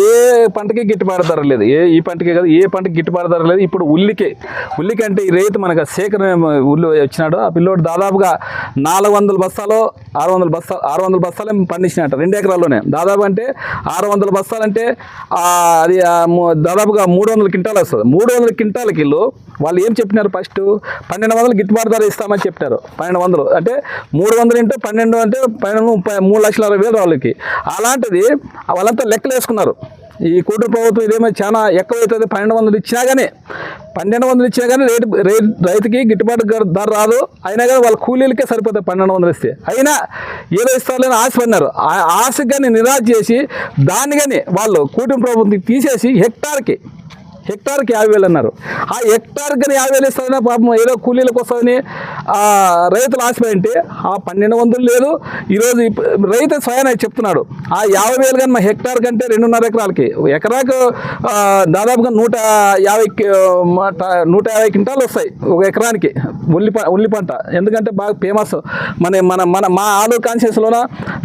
ఏ పంటకి గిట్టుబాటు ధర లేదు. ఏ ఈ పంటకి కాదు ఏ పంటకి గిట్టుబాటు ధర లేదు. ఇప్పుడు ఉల్లికే ఉల్లికి అంటే ఈ రైతు మనకు సేకరణ ఉల్లి వచ్చినాడు. ఆ పిల్లోడు దాదాపుగా నాలుగు వందల బస్తాలో ఆరు వందల బస్తాలు ఆరు వందల బస్తాలు పండించినట్ట రెండు ఎకరాల్లోనే. దాదాపు అంటే ఆరు వందల బస్తాలంటే అది దాదాపుగా మూడు వందల క్వింటాలు వస్తుంది. మూడు వందల క్వింటాల కిలో వాళ్ళు ఏం చెప్పినారు ఫస్ట్? పన్నెండు వందలు గిట్టుబాటు ధర ఇస్తామని చెప్పినారు. పన్నెండు వందలు. అంటే మూడు వందలు అంటే పన్నెండు అంటే పన్నెండు ముప్పై మూడు లక్షల అరవై వేలు వాళ్ళకి అలాంటిది వాళ్ళంతా లెక్కలు వేసుకున్నారు ఈ కూటమి ప్రభుత్వం ఇదేమో చాలా ఎక్కువ అవుతుంది పన్నెండు వందలు ఇచ్చినా కానీ పన్నెండు వందలు ఇచ్చినా కానీ రేటు రేట్ రైతుకి గిట్టుబాటు ధర రాదు. అయినా కానీ వాళ్ళ కూలీలకే సరిపోతాయి పన్నెండు వందలు ఇస్తే. అయినా ఏదో ఇస్తారని ఆశపడినారు ఆ ఆశకు కానీ నిరాశ చేసి దాన్ని కానీ వాళ్ళు కూటమి ప్రభుత్వం తీసేసి హెక్టార్కి హెక్టార్కి యాభై వేలు అన్నారు. ఆ హెక్టార్కి కానీ యాభై వేలు ఇస్తుందని పాపం ఏదో కూలీలకు వస్తుందని రైతులు ఆశపడి ఆ పన్నెండు వందలు లేదు. ఈరోజు రైతు స్వయాన చెప్తున్నాడు. ఆ యాభై వేలు కానీ మా హెక్టార్ కంటే రెండున్నర ఎకరాలకి. ఎకరాకు దాదాపుగా నూట యాభై నూట యాభై క్వింటాలు వస్తాయి ఒక ఎకరానికి ఉల్లి ఉల్లి పంట. ఎందుకంటే బాగా ఫేమస్ మన మన మన మా ఆలూరు కాన్షియస్లోన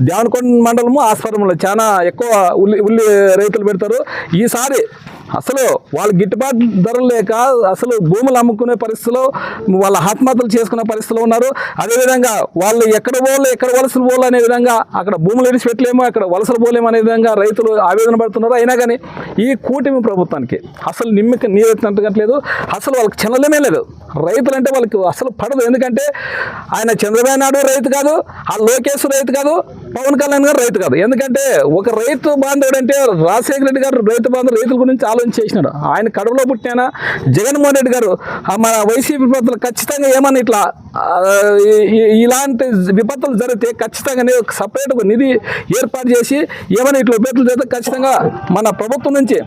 దేవనకొండ మండలము ఆస్పరంలో చాలా ఎక్కువ ఉల్లి ఉల్లి రైతులు పెడతారు. ఈసారి అసలు వాళ్ళు గిట్టుబాటు ధరలు లేక అసలు భూములు అమ్ముకునే పరిస్థితిలో వాళ్ళ ఆత్మహత్యలు చేసుకునే పరిస్థితిలో ఉన్నారు. అదేవిధంగా వాళ్ళు ఎక్కడ పోలు ఎక్కడ వలసలు పోలు అనే విధంగా అక్కడ భూములు విడిచిపెట్టలేము అక్కడ వలసలు పోలేము అనే విధంగా రైతులు ఆవేదన పడుతున్నారు. అయినా కానీ ఈ కూటమి ప్రభుత్వానికి అసలు నిమ్మక నీరెత్తినట్టుగట్లేదు అసలు వాళ్ళకి చిన్నలేమే లేదు. రైతులు అంటే వాళ్ళకి అసలు పడదు. ఎందుకంటే ఆయన చంద్రబాబు నాయుడు రైతు కాదు ఆ లోకేష్ రైతు కాదు పవన్ కళ్యాణ్ గారు రైతు కాదు. ఎందుకంటే ఒక రైతు బాంధవుడు అంటే రాజశేఖర రెడ్డి గారు రైతు బాంధవుడు రైతుల గురించి ఆలోచన చేసినాడు ఆయన కడుపులో పుట్టిన జగన్మోహన్ రెడ్డి గారు ఆ మన వైసీపీ విపత్తులు ఖచ్చితంగా ఏమన్నా ఇట్లా ఇలాంటి విపత్తులు జరిగితే ఖచ్చితంగా సపరేట్ ఒక నిధి ఏర్పాటు చేసి ఏమైనా ఇట్లా విపత్తులు జరిగితే ఖచ్చితంగా మన ప్రభుత్వం నుంచి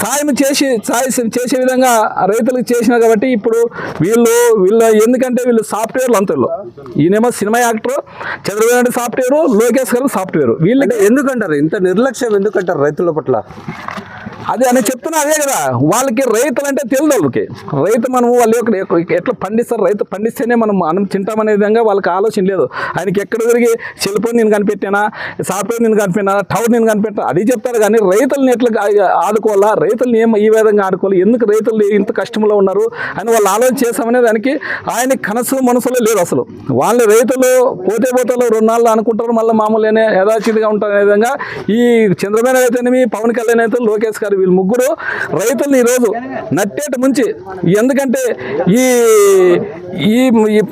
సాయం చేసి సాయం చేసే విధంగా రైతులకు చేసిన కాబట్టి ఇప్పుడు వీళ్ళు వీళ్ళు ఎందుకంటే వీళ్ళు సాఫ్ట్వేర్లు అంతలు ఈయనేమో cinema actor Chandrababu Naidu software Lokesh garu software. వీళ్ళకి ఎందుకంటారు? ఇంత నిర్లక్ష్యం ఎందుకంటారు రైతుల పట్ల? అదే అని చెప్తున్నా అదే కదా. వాళ్ళకి రైతులు అంటే తెలియదు వాళ్ళకి. రైతు మనము వాళ్ళు ఎట్లా పండిస్తారు? రైతు పండిస్తేనే మనం మనం తింటామనే విధంగా వాళ్ళకి ఆలోచన లేదు. ఆయనకి ఎక్కడ తిరిగి సెల్ఫోన్ నేను కనిపెట్టానా సాఫ్ట్వేర్ నేను కనిపెట్టినా టవర్ నేను కనిపెట్టా అది చెప్తారు కానీ రైతులను ఎట్లా ఆడుకోవాలా ఆదుకోవాలా? రైతులను ఏం ఈ విధంగా ఆడుకోవాలి ఎందుకు రైతులు ఇంత కష్టంలో ఉన్నారు అని వాళ్ళు ఆలోచన చేస్తామనే దానికి ఆయన కనసు మనసులో లేదు అసలు. వాళ్ళ రైతులు పోతే పోతే రుణాలు అనుకుంటారు మళ్ళీ మామూలుగానే యథాచితిగా ఉంటారు అనే విధంగా ఈ చంద్రబాబు నాయుడు అయితేనేమి పవన్ కళ్యాణ్ అయితే లోకేష్ గారు వీళ్ళు ముగ్గురు రైతుల్ని ఈరోజు నట్టేట ముంచి ఎందుకంటే ఈ ఈ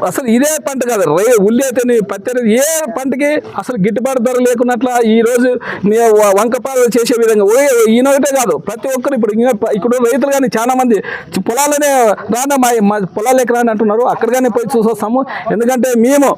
అసలు ఇదే పంట కాదు రై ఉల్లి అయితేనే పత్తి ఏ పంటకి అసలు గిట్టుబాటు ధర లేకున్నట్ల ఈ రోజు వంకపాలు చేసే విధంగా ఈయనొకటే కాదు ప్రతి ఒక్కరు ఇప్పుడు ఇక్కడ రైతులు కానీ చాలా మంది పొలాలనే రానా మా మా పొలాలు ఎక్కడ రాని అంటున్నారు అక్కడ కానీ పోయి చూసొస్తాము. ఎందుకంటే మేము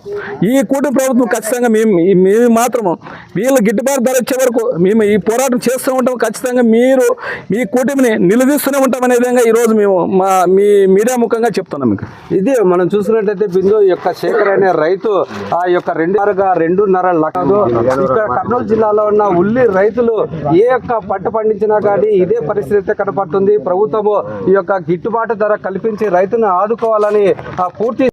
ఈ కూటమి ప్రభుత్వం ఖచ్చితంగా మేము మేము మాత్రము వీళ్ళు గిట్టుబాటు ధర వచ్చే వరకు మేము ఈ పోరాటం చేస్తూ ఉంటాం ఖచ్చితంగా మీరు మీ కూటమిని నిలదీస్తూనే ఉంటాం అనే విధంగా ఈరోజు మేము మా మీ మీడియా ముఖంగా చెప్తున్నాం మీకు. ఇది మనం చూసినట్టయితే బిందు యొక్క శేఖర్ అనే రైతు ఆ యొక్క రెండున్నరగా రెండున్నర లక్షలు ఇక్కడ కర్నూలు జిల్లాలో ఉన్న ఉల్లి రైతులు ఏ యొక్క పంట పండించినా కానీ ఇదే పరిస్థితి అయితే కనపడుతుంది. ప్రభుత్వము ఈ యొక్క గిట్టుబాటు ధర కల్పించి రైతును ఆదుకోవాలని ఆ పూర్తి